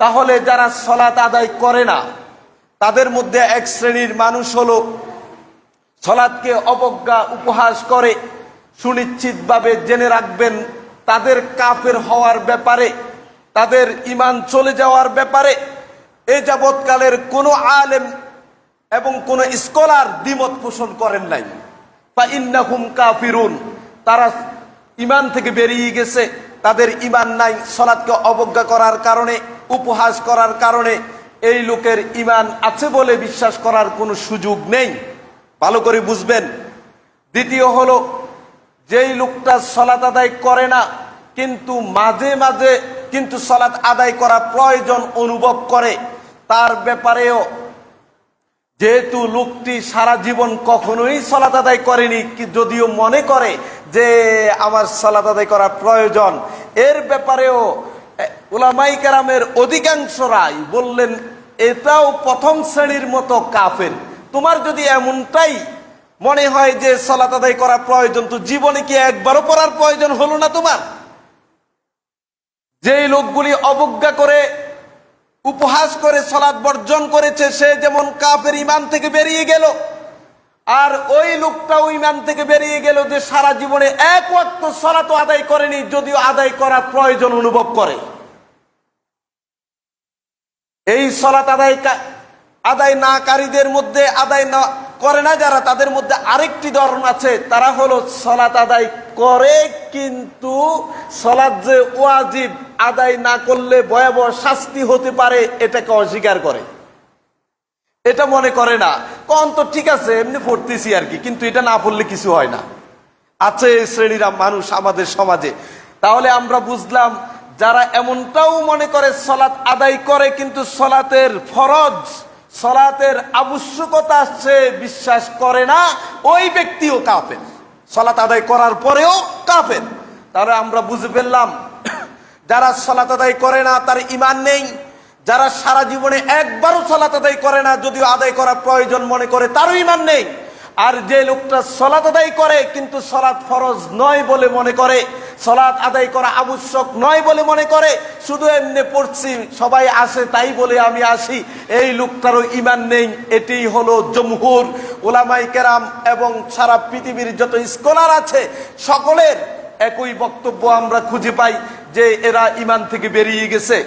তাহলে যারা সলাত আদায় করে না, তাদের মধ্যে এক শ্রেণির মানুষ হলো সলাদকে অবজ্ঞা উপহাস করে, সুনিশ্চিতভাবে জেনে রাখবেন তাদের কাফের হওয়ার ব্যাপারে, তাদের ইমান চলে যাওয়ার ব্যাপারে, এ যাবৎকালের কোনো আলেম এবং কোন স্কলার দ্বিমত পোষণ করেন নাই। বা ইন্নাহুম কাফিরুন, তারা ইমান থেকে বেরিয়ে গেছে, তাদের ইমান নাই সলাদকে অবজ্ঞা করার কারণে। উপহাস করার কারণে এই লোকের ইমান আছে বলে বিশ্বাস করার কোনো সুযোগ নেই। ভালো করে বুঝবেন। দ্বিতীয় হলো, যেই লোকটা সলাত আদায় করে না, কিন্তু মাঝে মাঝে কিন্তু সলাৎ আদায় করা প্রয়োজন অনুভব করে, তার ব্যাপারেও যেহেতু লোকটি সারা জীবন কখনোই সলাত আদায় করেনি যদিও মনে করে যে আমার সলাত আদায় করা প্রয়োজন, এর ব্যাপারেও এ, উলামাই কেরামের অধিকাংশরাই বললেন এটাও প্রথম শ্রেণির মতো কাফের। তোমার যদি এমনটাই মনে হয় যে সলাত আদায় করা প্রয়োজন তো জীবনে কি একবারও পড়ার প্রয়োজন হলো না তোমার? যেই লোকগুলি অবজ্ঞা করে উপহাস করে সলাদ বর্জন করেছে সে যেমন কাফের ইমান থেকে বেরিয়ে গেল আর ওই লোকটাও ইমান থেকে বেরিয়ে গেল যে সারা জীবনে এক ওয়াক্ত তো আদায় করেনি, যদিও আদায় করার প্রয়োজন অনুভব করে। এই সলাত আদায় আদায় নাকারীদের মধ্যে আদায় না করে না যারা, তাদের মধ্যে আরেকটি ধরন আছে। তারা হলো সলাত আদায় করে, কিন্তু সলাৎ যে ওয়াজিব, আদায় না করলে ভয়াবহ শাস্তি হতে পারে, এটাকে অস্বীকার করে। এটা মনে করে না। কন তো ঠিক আছে, এমনি পড়তেছি আর কি, কিন্তু এটা না পড়লে কিছু হয় না। আছে এই শ্রেণীরা মানুষ আমাদের সমাজে। তাহলে আমরা বুঝলাম, যারা এমনটাও মনে করে সলাৎ আদায় করে, কিন্তু সলাতের ফরজ, সলাতের আবশ্যকতা সে বিশ্বাস করে না, ওই ব্যক্তিও কাফের। সলাৎ আদায় করার পরেও কাফের। তাহলে আমরা বুঝে ফেললাম, যারা সলাত আদায় করে না, তার ইমান নেই। যারা সারা জীবনে একবারও সলাত আদায় করে না, যদিও আদায় করা প্রয়োজন মনে করে, তারও ইমান নেই। আর যে লোকটা সলাত আদায় করে, কিন্তু সলাৎ ফরজ নয় বলে মনে করে সলাৎ আদায় করা আবশ্যক নয় বলে মনে করে, শুধু এমনি পড়ছি, সবাই আসে তাই বলে আমি আসি, এই লোকটারও ইমান নেই। এটি হলো জমহুর ওলামাই কেরাম এবং সারা পৃথিবীর যত স্কলার আছে, সকলের একই বক্তব্য আমরা খুঁজে পাই যে এরা ইমান থেকে বেরিয়ে গেছে।